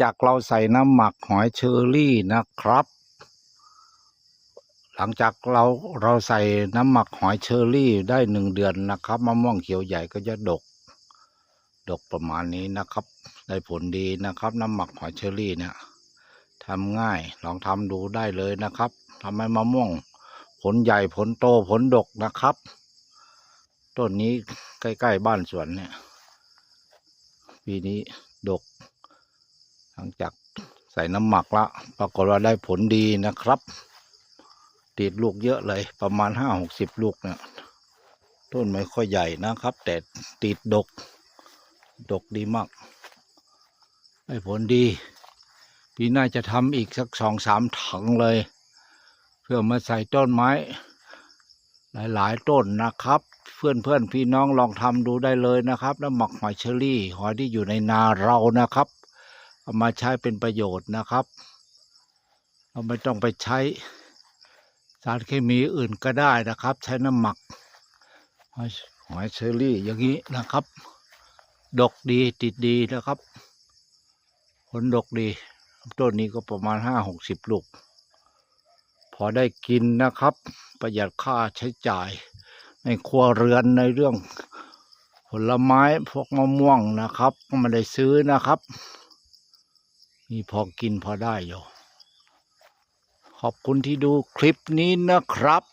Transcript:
จากเราใส่น้ำหมักหอยเชอรี่นะครับ หลังจากเราเราใส่น้ำหมักหอยเชอรี่ได้หนึ่งเดือนนะครับมะม่วงเขียวใหญ่ก็จะดก ดกประมาณนี้นะครับ ได้ผลดีนะครับ น้ำหมักหอยเชอรี่เนี่ยทำง่ายลองทำดูได้เลยนะครับทำให้มะม่วง ผลใหญ่ผลโตผลดกนะครับต้นนี้ใกล้ ๆ บ้านสวนเนี่ย ปีนี้ดก หลังจากใส่น้ำหมักละปรากฏว่าได้ผลดีนะครับ ติดลูกเยอะเลยประมาณห้าหกสิบลูกเนี่ยต้นไม่ค่อยใหญ่นะครับ แต่ติดดก ดกดีมาก ได้ผลดี ปีหน้าจะทำอีกสักสองสามถังเลย เพื่อมาใส่ต้นไม้ หลาย ๆ ต้นนะครับ เพื่อนเพื่อนพี่น้องลองทำดูได้เลยนะครับน้ำหมักหอยเชอรี่ หอยที่อยู่ในนาเรานะครับ เอามาใช้เป็นประโยชน์นะครับ เราไม่ต้องไปใช้สารเคมีอื่นก็ได้นะครับ ใช้น้ำหมักหอยเชอรี่อย่างนี้นะครับ ดกดีติดดีนะครับ ผลดกดี ต้นนี้ก็ประมาณห้าหกสิบลูก พอได้กินนะครับ ประหยัดค่าใช้จ่าย ในครัวเรือนในเรื่องผลไม้พวกมะม่วงนะครับก็ไม่ได้ซื้อนะครับ มีพอกินพอได้อยู่ ขอบคุณที่ดูคลิปนี้นะครับ